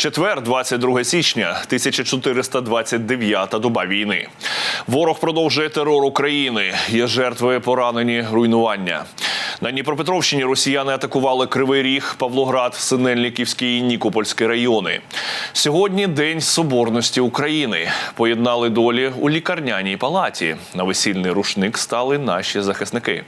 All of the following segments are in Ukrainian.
Четвер, 22 січня, 1429 доба війни. Ворог продовжує терор України. Є жертви, поранені, руйнування. На Дніпропетровщині росіяни атакували Кривий Ріг, Павлоград, Синельниківський і Нікопольський райони. Сьогодні День Соборності України. Поєднали долі у лікарняній палаті. На весільний рушник стали наші захисники.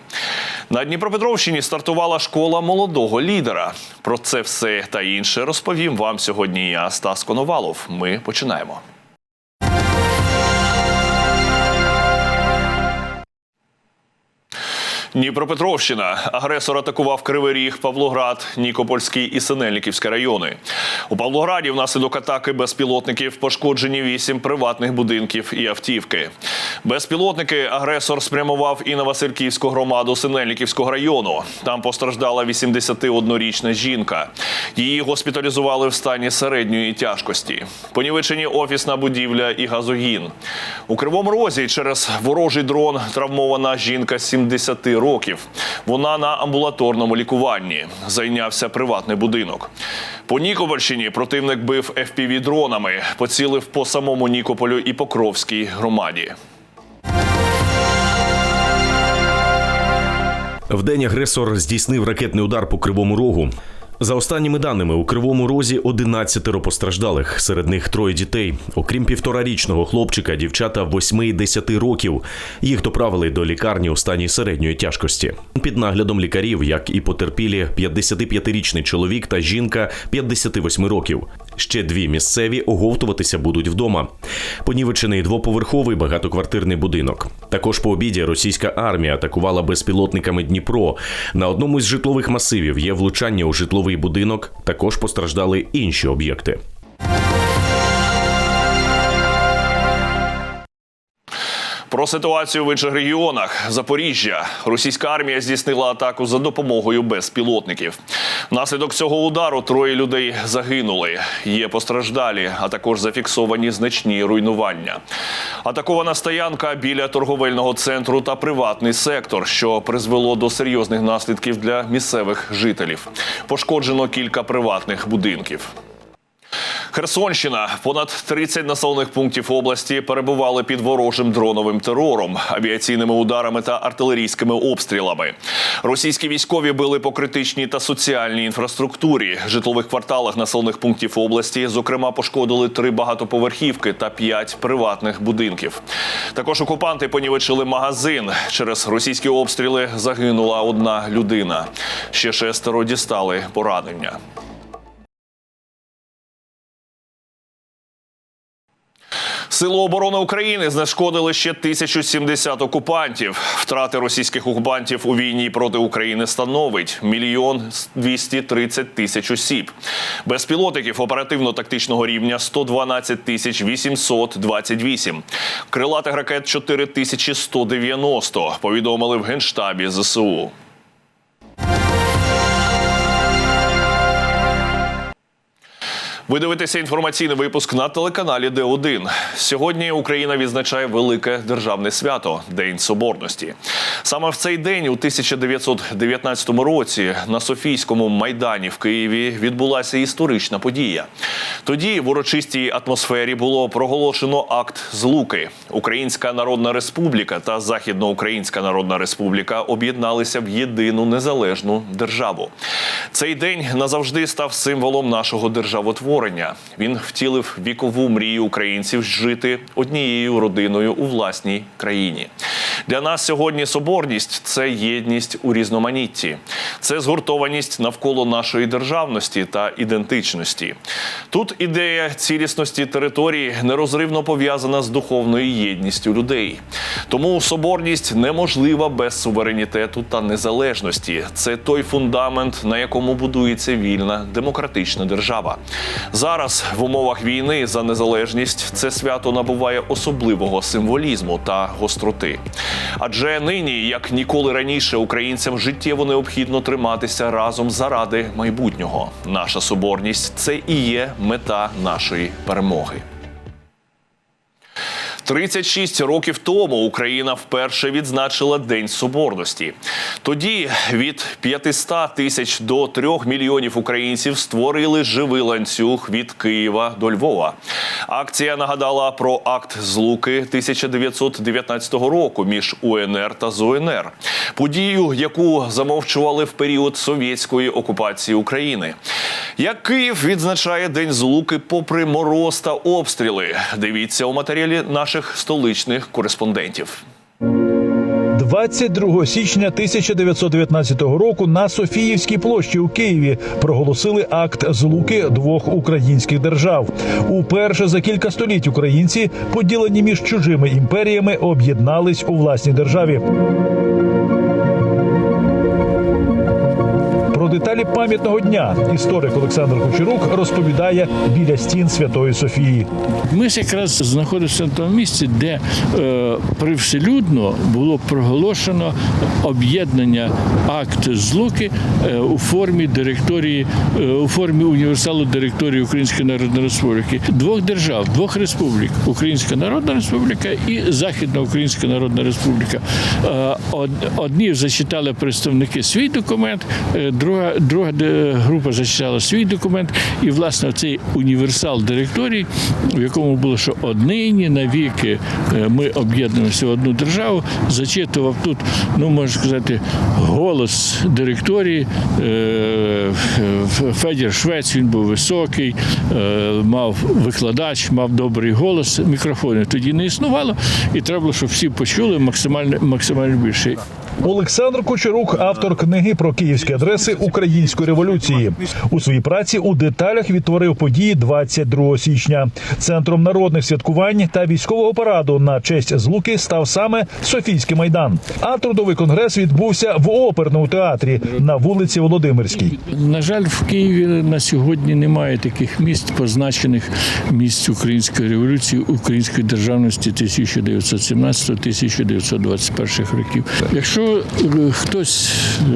На Дніпропетровщині стартувала школа молодого лідера. Про це все та інше розповім вам сьогодні. Я Стас Коновалов. Ми починаємо. Дніпропетровщина. Агресор атакував Кривий Ріг, Павлоград, Нікопольський і Синельниківський райони. У Павлограді внаслідок атаки безпілотників пошкоджені вісім приватних будинків і автівки. Безпілотники агресор спрямував і на Васильківську громаду Синельниківського району. Там постраждала 81-річна жінка. Її госпіталізували в стані середньої тяжкості. Понівечені офісна будівля і газогін. У Кривому Розі через ворожий дрон травмована жінка 70 років. Вона на амбулаторному лікуванні. Зайнявся приватний будинок. По Нікопольщині противник бив fpv дронами, поцілив по самому Нікополю і Покровській громаді. Вдень агресор здійснив ракетний удар по кривому рогу. За останніми даними, у кривому розі 11 постраждалих. Серед них троє дітей. Окрім півторарічного хлопчика, дівчата 8 і 10 років. Їх доправили до лікарні у стані середньої тяжкості. Під наглядом лікарів, як і потерпілі, 55-річний чоловік та жінка 58 років. Ще дві місцеві оговтуватися будуть вдома. Понівечений двоповерховий багатоквартирний будинок. Також по обіді російська армія атакувала безпілотниками Дніпро. На одному із житлових масивів є влучання у житловий будинок. Також постраждали інші об'єкти. Про ситуацію в інших регіонах Запоріжжя. Російська армія здійснила атаку за допомогою безпілотників. Внаслідок цього удару троє людей загинули. Є постраждалі, а також зафіксовані значні руйнування. Атакована стоянка біля торговельного центру та приватний сектор, що призвело до серйозних наслідків для місцевих жителів. Пошкоджено кілька приватних будинків. Херсонщина понад 30 населених пунктів області перебували під ворожим дроновим терором, авіаційними ударами та артилерійськими обстрілами. Російські військові били по критичній та соціальній інфраструктурі. Житлових кварталах населених пунктів області, зокрема, пошкодили три багатоповерхівки та п'ять приватних будинків. Також окупанти понівечили магазин. Через російські обстріли загинула одна людина. Ще шестеро дістали поранення. Сили оборони України знешкодили ще 1070 окупантів. Втрати російських окупантів у війні проти України становить мільйон 230 тисяч осіб. Безпілотників оперативно-тактичного рівня 112 тисяч 828. Крилатих ракет 4190, повідомили в Генштабі ЗСУ. Ви дивитеся інформаційний випуск на телеканалі Д1. Сьогодні Україна відзначає велике державне свято День Соборності. Саме в цей день, у 1919 році, на Софійському майдані в Києві відбулася історична подія. Тоді в урочистій атмосфері було проголошено акт злуки. Українська Народна Республіка та Західноукраїнська Народна Республіка об'єдналися в єдину незалежну державу. Цей день назавжди став символом нашого державотворення. Він втілив вікову мрію українців жити однією родиною у власній країні. Для нас сьогодні соборність це єдність у різноманітті, це згуртованість навколо нашої державності та ідентичності. Тут ідея цілісності території нерозривно пов'язана з духовною єдністю людей. Тому соборність неможлива без суверенітету та незалежності. Це той фундамент, на якому будується вільна демократична держава. Зараз в умовах війни за незалежність це свято набуває особливого символізму та гостроти. Адже нині, як ніколи раніше, українцям життєво необхідно триматися разом заради майбутнього. Наша соборність це і є мета нашої перемоги. 36 років тому Україна вперше відзначила День Соборності. Тоді від 500 тисяч до 3 мільйонів українців створили живий ланцюг від Києва до Львова. Акція нагадала про акт злуки 1919 року між УНР та ЗУНР. Подію, яку замовчували в період совєтської окупації України. Як Київ відзначає День Злуки попри мороз та обстріли. Дивіться у матеріалі наших столичних кореспондентів. 22 січня 1919 року на Софіївській площі у Києві проголосили акт злуки двох українських держав. Уперше за кілька століть українці, поділені між чужими імперіями, об'єднались у власній державі. Деталі пам'ятного дня історик Олександр Кучерук розповідає біля стін Святої Софії. Ми якраз знаходимося на тому місці, де е, привселюдно було проголошено об'єднання акт злуки е, у формі директорії, е, у формі універсалу директорії Української Народної Республіки двох держав, двох республік Українська Народна Республіка і Західна Українська Народна Республіка. Е, од- одні зачитали представники свій документ, е, друга, друга е, група зачитала свій документ, і власне цей універсал директорії, в якому було що однині навіки е, ми об'єднуємося в одну державу, зачитував тут, ну можна сказати, голос директорії. Е, Федір Швець він був високий, мав викладач, мав добрий голос. Мікрофонів тоді не існувало, і треба було, щоб всі почули максимально максимально більше. Олександр Кучерук, автор книги про київські адреси української революції. У своїй праці у деталях відтворив події 22 січня. Центром народних святкувань та військового параду на честь злуки став саме Софійський майдан. А трудовий конгрес відбувся в оперному театрі на вулиці Володимирській. На жаль, в Києві на сьогодні немає таких місць, позначених місць української революції, української державності 1917-1921 років. Якщо е, хтось е,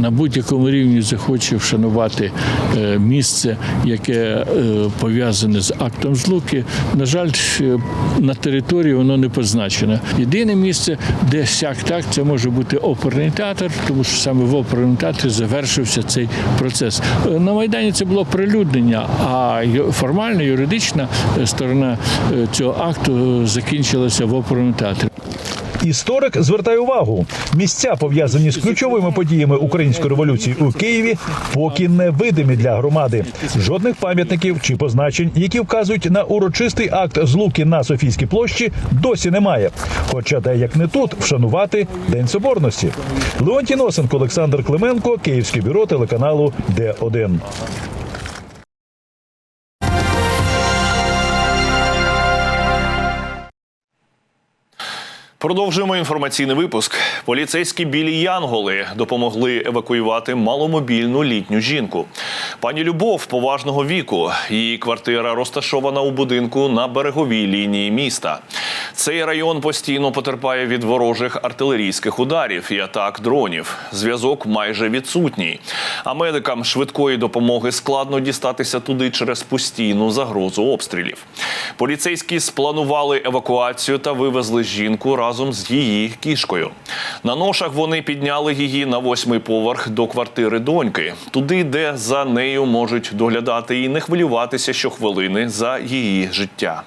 на будь-якому рівні захоче вшанувати е, місце, яке пов'язане з актом злуки, на жаль, на території воно не позначено. Єдине місце, де сяк так, це може бути оперний театр, тому що саме в оперному театрі завершився цей процес. На Майдані це було прилюднення, а формальна юридична сторона цього акту закінчилася в оперному театрі. Історик звертає увагу: місця пов'язані з ключовими подіями української революції у Києві, поки не видимі для громади. Жодних пам'ятників чи позначень, які вказують на урочистий акт злуки на Софійській площі, досі немає. Хоча де як не тут вшанувати День Соборності. Леонтій Носенко, Олександр Клименко, Київське бюро телеканалу Д1. Продовжуємо інформаційний випуск. Поліцейські білі Янголи допомогли евакуювати маломобільну літню жінку. Пані Любов поважного віку. Її квартира розташована у будинку на береговій лінії міста. Цей район постійно потерпає від ворожих артилерійських ударів і атак дронів. Зв'язок майже відсутній. А медикам швидкої допомоги складно дістатися туди через постійну загрозу обстрілів. Поліцейські спланували евакуацію та вивезли жінку разом з її кішкою. На ношах вони підняли її на восьмий поверх до квартири доньки, туди, де за нею можуть доглядати і не хвилюватися щохвилини за її життя.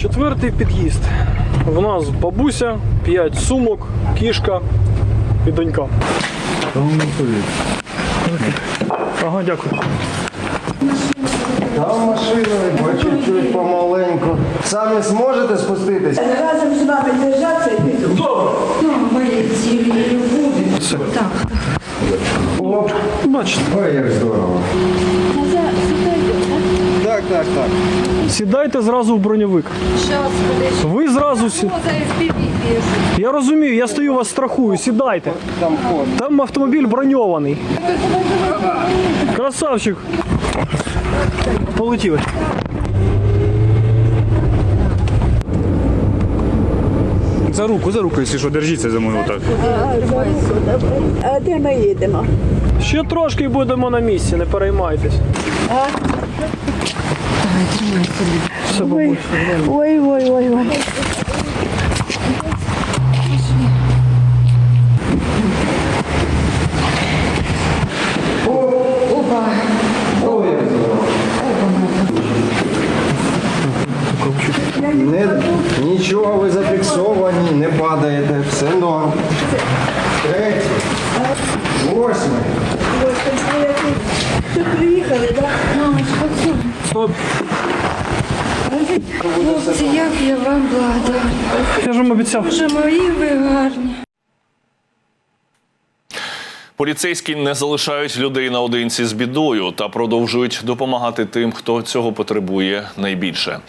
Четвертий під'їзд. У нас бабуся, п'ять сумок, кішка і донька. Ага, дякую. Там машиною, по чуть-чуть, помаленьку. Самі зможете спуститись? Разом з вами держаться і піду. Добре. Ну, мої цілі любові. Так. Оп. Бачите, Ой, як здорово. Так, так, так. сідайте зразу в броньовик. Ви зразу сі... Я розумію, я стою вас страхую, сідайте. Там автомобіль броньований. Красавчик. Полетіли. За руку, за руку, якщо що, держіться за мною отак. А де ми їдемо? Ще трошки будемо на місці, не переймайтесь. Все, бабусь. Ой, ой, ой, ой. Не, нічого, ви зафіксовані, не падаєте, все норм. Третє. Восьме. Приїхали, так? Стоп. Хлопці, як я вам благодарна. Я ж вам обіцяв. Боже, мої ви гарні. Поліцейські не залишають людей наодинці з бідою та продовжують допомагати тим, хто цього потребує найбільше.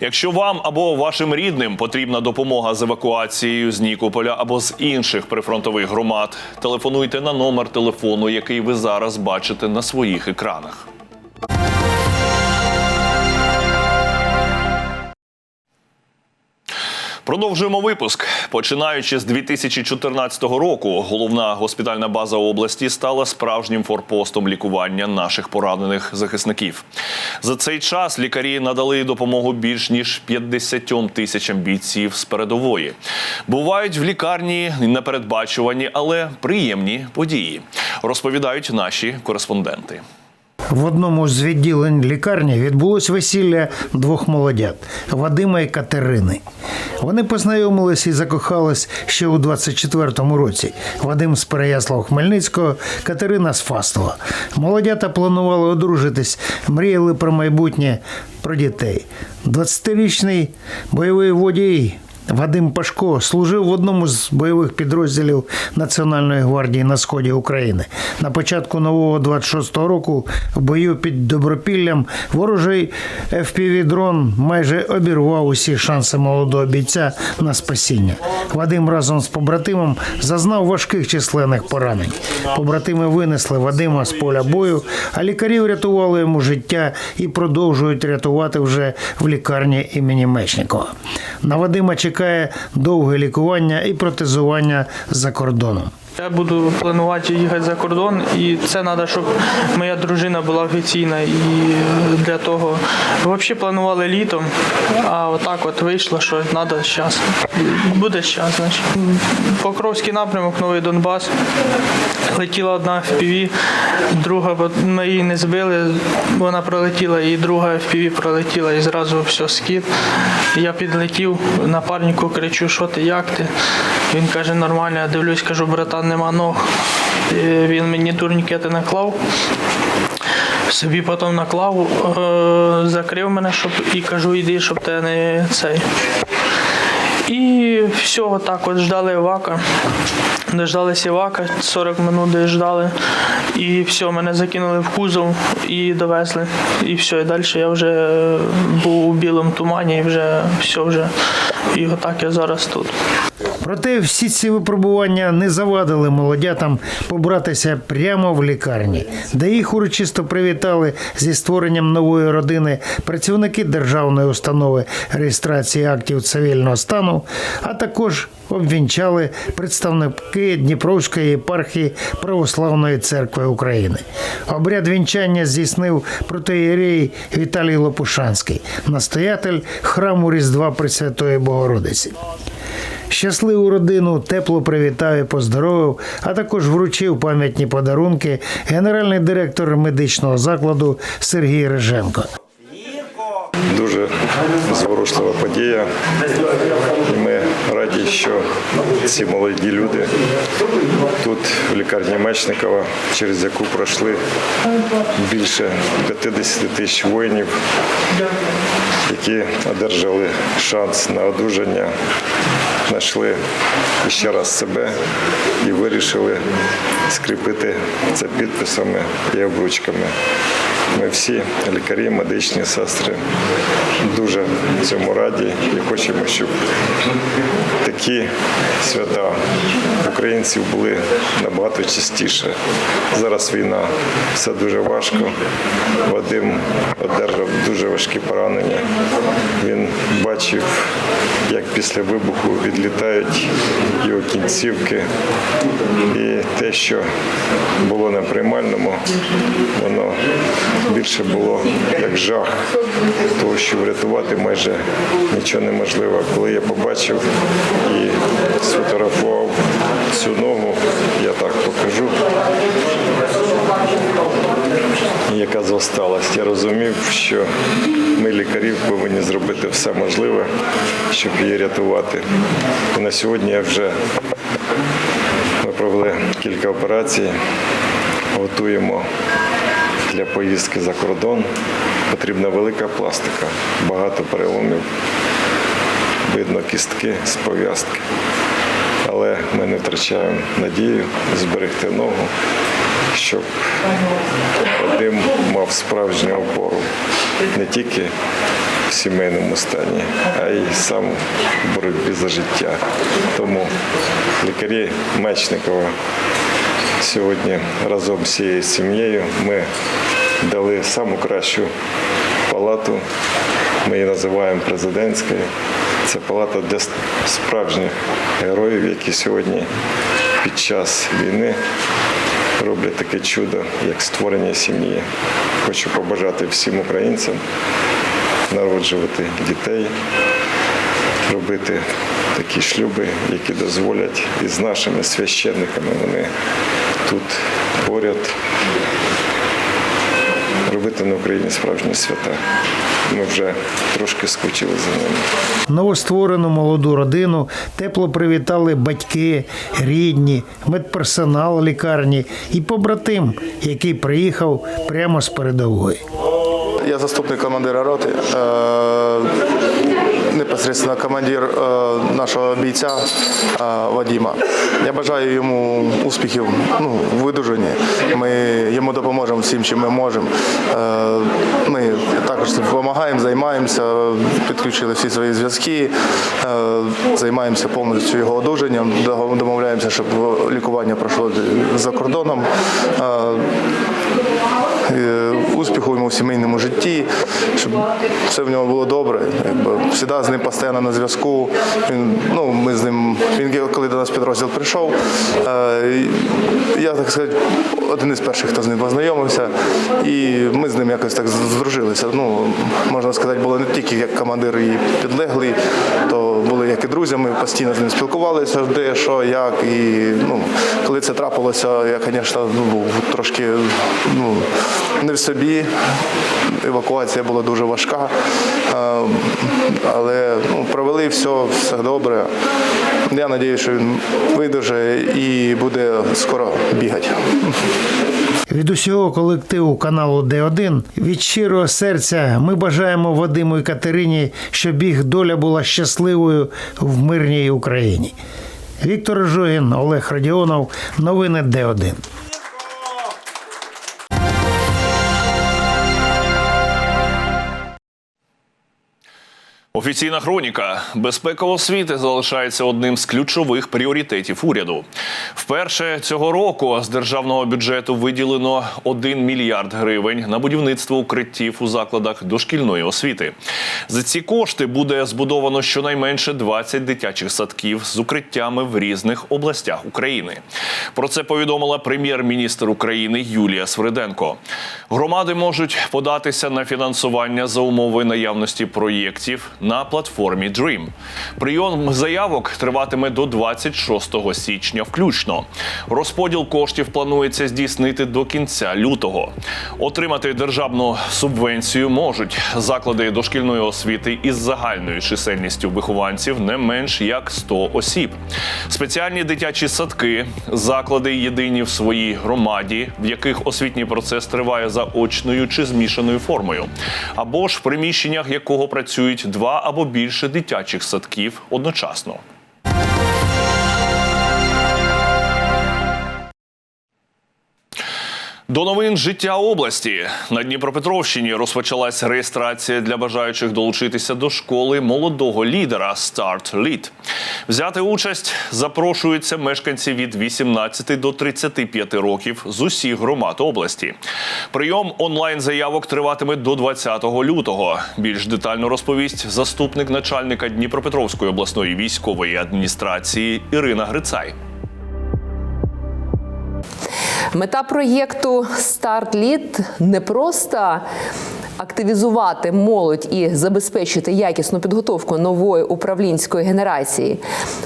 Якщо вам або вашим рідним потрібна допомога з евакуацією з Нікополя або з інших прифронтових громад, телефонуйте на номер телефону, який ви зараз бачите на своїх екранах. Продовжуємо випуск. Починаючи з 2014 року, головна госпітальна база області стала справжнім форпостом лікування наших поранених захисників. За цей час лікарі надали допомогу більш ніж 50 тисячам бійців з передової. Бувають в лікарні непередбачувані, але приємні події, розповідають наші кореспонденти. В одному з відділень лікарні відбулось весілля двох молодят Вадима і Катерини. Вони познайомились і закохались ще у 24-му році. Вадим з Переяслав Хмельницького, Катерина з Фастова. Молодята планували одружитись, мріяли про майбутнє, про дітей. 20-річний бойовий водій Вадим Пашко служив в одному з бойових підрозділів Національної гвардії на сході України. На початку нового 26-го року в бою під Добропіллям ворожий FPV-дрон майже обірвав усі шанси молодого бійця на спасіння. Вадим разом з побратимом зазнав важких численних поранень. Побратими винесли Вадима з поля бою, а лікарі врятували йому життя і продовжують рятувати вже в лікарні імені Мечникова. На Вадима чекає довге лікування і протезування за кордоном. Я буду планувати їхати за кордон, і це треба, щоб моя дружина була офіційна. І для того взагалі планували літом, а отак от вийшло, що треба зараз. Буде час, значить. Покровський напрямок, Новий Донбас. Летіла одна FPV, друга, ми її не збили, вона пролетіла, і друга FPV пролетіла, і зразу все, скид. Я підлетів, напарнику кричу, що ти, як ти? Він каже, нормально, я дивлюсь, кажу, братан, нема ног. Він мені турнікети наклав. Собі потім наклав, е, закрив мене, щоб і кажу, йди, щоб те не цей. І все, отак от ждали Івака. Дождалися Івака, 40 минут дождали. І все, мене закинули в кузов і довезли. І все, і далі я вже був у білому тумані, і вже все вже. І отак я зараз тут. Проте всі ці випробування не завадили молодятам побратися прямо в лікарні, де їх урочисто привітали зі створенням нової родини працівники державної установи реєстрації актів цивільного стану, а також обвінчали представники Дніпровської єпархії Православної церкви України. Обряд вінчання здійснив протеєрей Віталій Лопушанський, настоятель храму Різдва Пресвятої Богородиці. Щасливу родину тепло привітав і поздоровив, а також вручив пам'ятні подарунки генеральний директор медичного закладу Сергій Риженко. Дуже зворушлива подія. Що ці молоді люди тут, в лікарні Мечникова, через яку пройшли більше 50 тисяч воїнів, які одержали шанс на одруження, знайшли ще раз себе і вирішили скріпити це підписами і обручками. Ми всі лікарі, медичні сестри дуже цьому раді і хочемо, щоб такі свята українців були набагато частіше. Зараз війна, все дуже важко. Вадим одержав дуже важкі поранення. Він бачив, як після вибуху відлітають його кінцівки. І те, що було на приймальному, воно більше було як жах, того, що врятувати майже нічого неможливо. Коли я побачив і сфотографував цю ногу, я так покажу. яка зосталась. Я розумів, що ми, лікарі, повинні зробити все можливе, щоб її рятувати. І на сьогодні я вже ми провели кілька операцій, готуємо для поїздки за кордон. Потрібна велика пластика, багато переломів, видно кістки з пов'язки. Але ми не втрачаємо надію зберегти ногу, щоб Вадим мав справжню опору не тільки в сімейному стані, а й сам в боротьбі за життя. Тому лікарі Мечникова сьогодні разом з цією сім'єю ми дали саму кращу палату. Ми її називаємо президентською. Це палата для справжніх героїв, які сьогодні під час війни роблять таке чудо, як створення сім'ї. Хочу побажати всім українцям народжувати дітей, робити такі шлюби, які дозволять і з нашими священниками вони тут поряд робити на Україні справжні свята. Ми вже трошки скучили за ними. Новостворену молоду родину тепло привітали батьки, рідні, медперсонал лікарні і побратим, який приїхав прямо з передової. Я заступник командира роти, е, непосередньо командир е, нашого бійця е, Вадима. Я бажаю йому успіхів ну, в видужанні. Ми йому допоможемо всім, чим ми можемо. Е, Ми також допомагаємо, займаємося, підключили всі свої зв'язки, е, займаємося повністю його одужанням, домовляємося, щоб лікування пройшло за кордоном. Е, успіху йому в сімейному житті, щоб все в нього було добре. Якби завжди з ним постійно на зв'язку. Він, ну, ми з ним, він коли до нас підрозділ прийшов, е, я так сказати, один із перших, хто з ним познайомився, і ми з ним якось так здружилися. Ну, можна сказати, було не тільки як командир і підлеглий, то були як і друзі, ми постійно з ним спілкувалися, де, що, як. І ну, коли це трапилося, я, звісно, ну, був трошки ну, не в собі. Евакуація була дуже важка, але ну, провели все, все добре. Я сподіваюся, що він видуже і буде скоро бігати. Від усього колективу каналу Д1 від щирого серця ми бажаємо Вадиму і Катерині, щоб їх доля була щасливою в мирній Україні. Віктор Жогін, Олег Радіонов, новини Д1. Офіційна хроніка безпека освіти залишається одним з ключових пріоритетів уряду. Вперше цього року з державного бюджету виділено 1 мільярд гривень на будівництво укриттів у закладах дошкільної освіти. За ці кошти буде збудовано щонайменше 20 дитячих садків з укриттями в різних областях України. Про це повідомила прем'єр-міністр України Юлія Свириденко. Громади можуть податися на фінансування за умови наявності проєктів на платформі Dream. Прийом заявок триватиме до 26 січня включно. Розподіл коштів планується здійснити до кінця лютого. Отримати державну субвенцію можуть заклади дошкільної освіти із загальною чисельністю вихованців не менш як 100 осіб. Спеціальні дитячі садки, заклади єдині в своїй громаді, в яких освітній процес триває за очною чи змішаною формою, або ж в приміщеннях якого працюють два або більше дитячих садків одночасно. До новин життя області на Дніпропетровщині розпочалась реєстрація для бажаючих долучитися до школи молодого лідера Start Lead. Взяти участь запрошуються мешканці від 18 до 35 років з усіх громад області. Прийом онлайн заявок триватиме до 20 лютого. Більш детально розповість заступник начальника Дніпропетровської обласної військової адміністрації Ірина Грицай. Мета проєкту Старт Літ не просто активізувати молодь і забезпечити якісну підготовку нової управлінської генерації,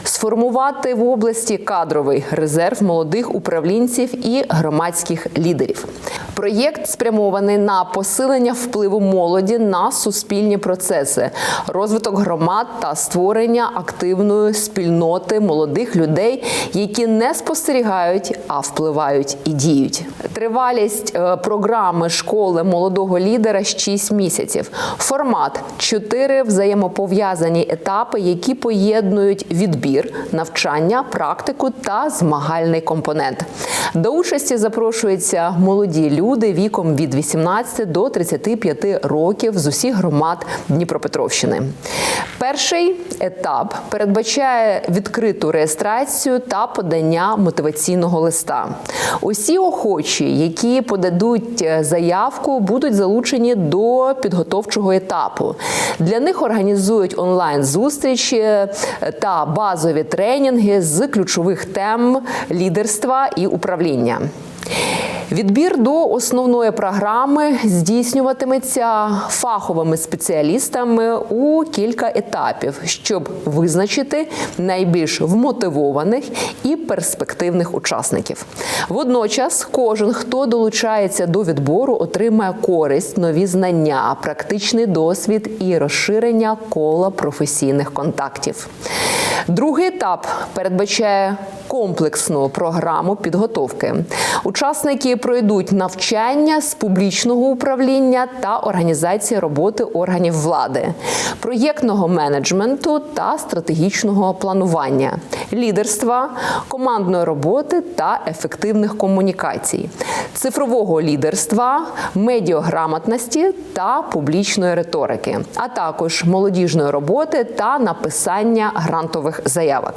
сформувати в області кадровий резерв молодих управлінців і громадських лідерів. Проєкт спрямований на посилення впливу молоді на суспільні процеси, розвиток громад та створення активної спільноти молодих людей, які не спостерігають, а впливають і діють. Тривалість е, програми школи молодого лідера 6 місяців. Формат чотири взаємопов'язані етапи, які поєднують відбір, навчання, практику та змагальний компонент. До участі запрошуються молоді люди віком від 18 до 35 років з усіх громад Дніпропетровщини. Перший етап передбачає відкриту реєстрацію та подання мотиваційного листа. Усі охочі, які подадуть е, заявку, будуть залучені до підготовчого етапу. Для них організують онлайн зустрічі е, та базові тренінги з ключових тем лідерства і управління. Відбір до основної програми здійснюватиметься фаховими спеціалістами у кілька етапів, щоб визначити найбільш вмотивованих і перспективних учасників. Водночас, кожен, хто долучається до відбору, отримає користь, нові знання, практичний досвід і розширення кола професійних контактів. Другий етап передбачає комплексну програму підготовки. Учасники пройдуть навчання з публічного управління та організації роботи органів влади, проєктного менеджменту та стратегічного планування, лідерства, командної роботи та ефективних комунікацій, цифрового лідерства, медіаграмотності та публічної риторики, а також молодіжної роботи та написання грантових заявок.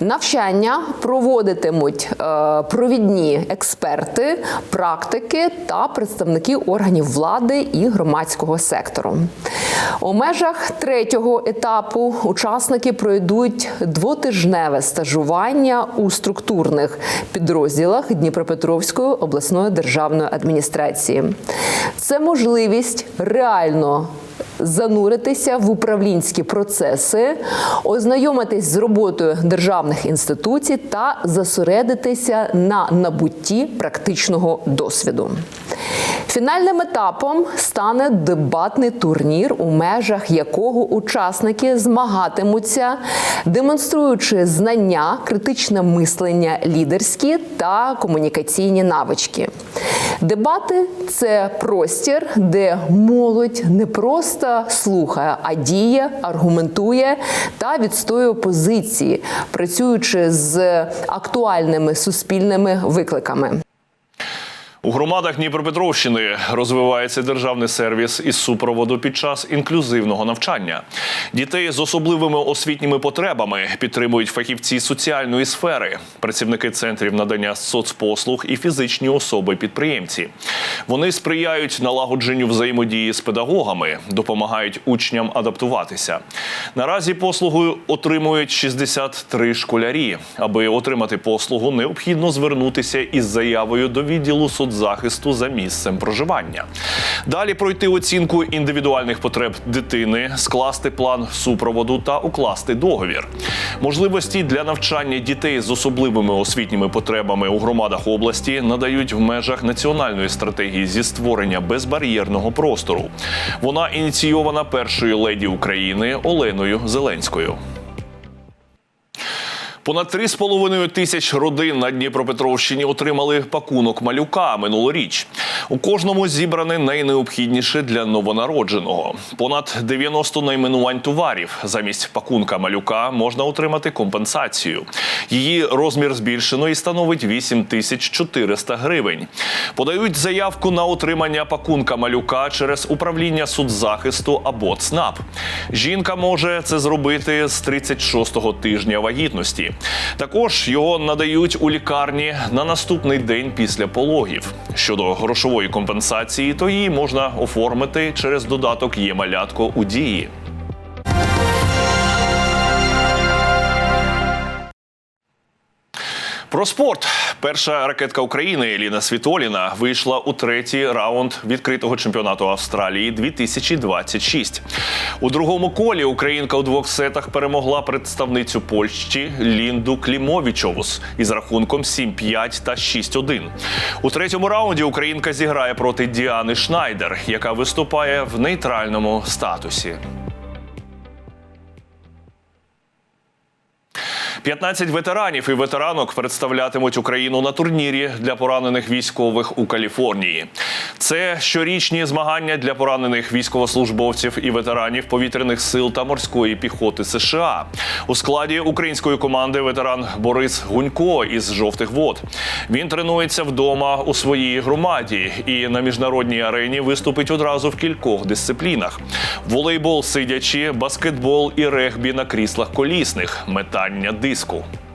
Навчання проводитимуть е, провідні експерти, практики та представники органів влади і громадського сектору. У межах третього етапу учасники пройдуть двотижневе стажування у структурних підрозділах Дніпропетровської обласної державної адміністрації. Це можливість реально зануритися в управлінські процеси, ознайомитись з роботою державних інституцій та зосередитися на набутті практичного досвіду. Фінальним етапом стане дебатний турнір, у межах якого учасники змагатимуться, демонструючи знання, критичне мислення, лідерські та комунікаційні навички. Дебати це простір, де молодь не просто слухає, а діє, аргументує та відстоює позиції, працюючи з актуальними суспільними викликами. У громадах Дніпропетровщини розвивається державний сервіс із супроводу під час інклюзивного навчання. Дітей з особливими освітніми потребами підтримують фахівці соціальної сфери, працівники центрів надання соцпослуг і фізичні особи-підприємці. Вони сприяють налагодженню взаємодії з педагогами, допомагають учням адаптуватися. Наразі послугу отримують 63 школярі. Аби отримати послугу, необхідно звернутися із заявою до відділу соцзахисту за місцем проживання. Далі пройти оцінку індивідуальних потреб дитини, скласти план супроводу та укласти договір. Можливості для навчання дітей з особливими освітніми потребами у громадах області надають в межах національної стратегії зі створення безбар'єрного простору. Вона ініційована першою леді України Оленою Зеленською. Понад 3,5 тисяч родин на Дніпропетровщині отримали пакунок малюка минулоріч. У кожному зібране найнеобхідніше для новонародженого. Понад 90 найменувань товарів. Замість пакунка малюка можна отримати компенсацію. Її розмір збільшено і становить 8 тисяч 400 гривень. Подають заявку на отримання пакунка малюка через управління соцзахисту або ЦНАП. Жінка може це зробити з 36-го тижня вагітності. Також його надають у лікарні на наступний день після пологів. Щодо грошової компенсації, то її можна оформити через додаток «Є малятко» у дії. Про спорт. Перша ракетка України Еліна Світоліна вийшла у третій раунд відкритого чемпіонату Австралії 2026. У другому колі українка у двох сетах перемогла представницю Польщі Лінду Клімовічовус із рахунком 7-5 та 6-1. У третьому раунді українка зіграє проти Діани Шнайдер, яка виступає в нейтральному статусі. 15 ветеранів і ветеранок представлятимуть Україну на турнірі для поранених військових у Каліфорнії. Це щорічні змагання для поранених військовослужбовців і ветеранів повітряних сил та морської піхоти США. У складі української команди ветеран Борис Гунько із жовтих вод. Він тренується вдома у своїй громаді і на міжнародній арені виступить одразу в кількох дисциплінах: волейбол сидячи, баскетбол і регбі на кріслах колісних, метання school.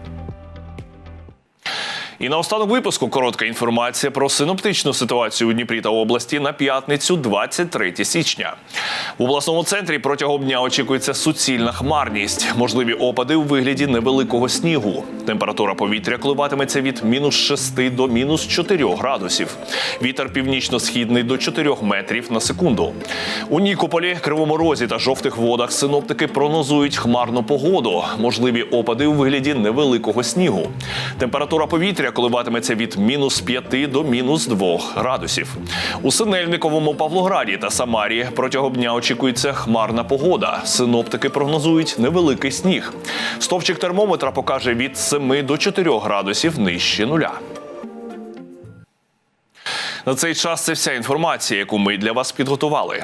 І на останок випуску коротка інформація про синоптичну ситуацію у Дніпрі та області на п'ятницю, 23 січня. В обласному центрі протягом дня очікується суцільна хмарність, можливі опади у вигляді невеликого снігу. Температура повітря коливатиметься від мінус 6 до мінус 4 градусів. Вітер північно-східний до 4 метрів на секунду. У Нікополі, Кривому Розі та жовтих водах синоптики прогнозують хмарну погоду, можливі опади у вигляді невеликого снігу. Температура повітря коливатиметься від мінус 5 до мінус 2 градусів. У Синельниковому Павлограді та Самарі протягом дня очікується хмарна погода. Синоптики прогнозують невеликий сніг. Стовпчик термометра покаже від 7 до 4 градусів нижче нуля. На цей час це вся інформація, яку ми для вас підготували.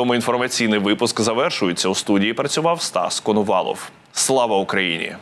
цьому інформаційний випуск завершується. У студії працював Стас Конувалов. Слава Україні!